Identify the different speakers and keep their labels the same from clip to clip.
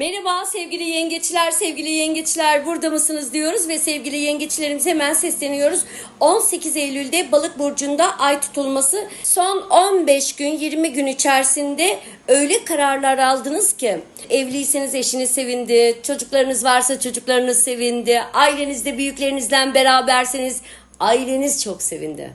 Speaker 1: Merhaba sevgili yengeçler, sevgili yengeçler burada mısınız diyoruz ve sevgili yengeçlerimize hemen sesleniyoruz. 18 Eylül'de Balık burcunda ay tutulması son 15 gün 20 gün içerisinde öyle kararlar aldınız ki evliyseniz eşiniz sevindi, çocuklarınız varsa çocuklarınız sevindi, ailenizde büyüklerinizle beraberseniz aileniz çok sevindi.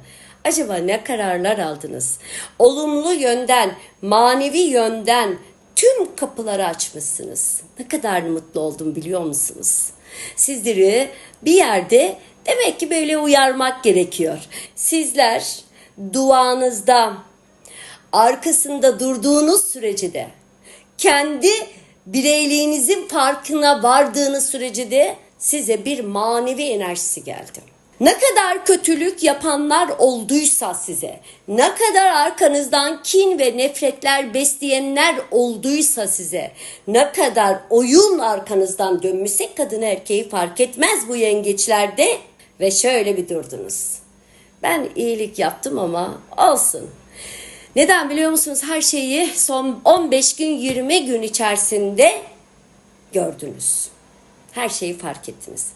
Speaker 1: Acaba ne kararlar aldınız? Olumlu yönden, manevi yönden tüm kapıları açmışsınız. Ne kadar mutlu oldum biliyor musunuz? Sizleri bir yerde demek ki böyle uyarmak gerekiyor. Sizler duanızda arkasında durduğunuz sürece de kendi bireyliğinizin farkına vardığınız sürece de size bir manevi enerjisi geldi. Ne kadar kötülük yapanlar olduysa size, ne kadar arkanızdan kin ve nefretler besleyenler olduysa size, ne kadar oyun arkanızdan dönmüşse kadın erkeği fark etmez bu yengeçlerde ve şöyle bir durdunuz. Ben iyilik yaptım ama olsun. Neden biliyor musunuz? Her şeyi son 15 gün 20 gün içerisinde gördünüz. Her şeyi fark ettiniz.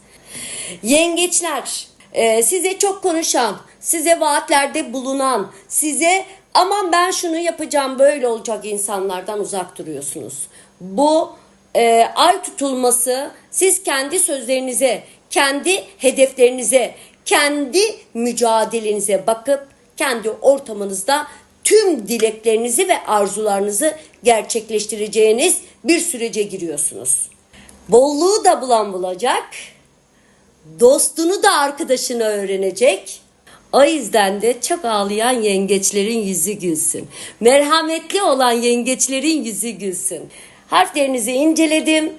Speaker 1: Yengeçler e, size çok konuşan, size vaatlerde bulunan, size aman ben şunu yapacağım böyle olacak insanlardan uzak duruyorsunuz. Bu e, ay tutulması siz kendi sözlerinize, kendi hedeflerinize, kendi mücadelenize bakıp kendi ortamınızda tüm dileklerinizi ve arzularınızı gerçekleştireceğiniz bir sürece giriyorsunuz. Bolluğu da bulan bulacak, dostunu da arkadaşını öğrenecek. O yüzden de çok ağlayan yengeçlerin yüzü gülsün. Merhametli olan yengeçlerin yüzü gülsün. Harflerinizi inceledim.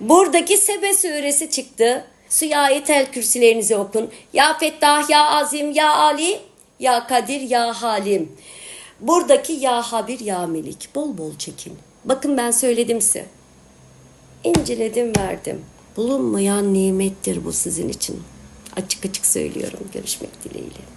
Speaker 1: Buradaki Sebe suresi çıktı. Suya ayetel kürsülerinizi okun. Ya Fettah, Ya Azim, Ya Ali, Ya Kadir, Ya Halim. Buradaki Ya Habir, Ya Melik. Bol bol çekin. Bakın ben söyledim size. İnceledim verdim. Bulunmayan nimettir bu sizin için. Açık açık söylüyorum. Görüşmek dileğiyle.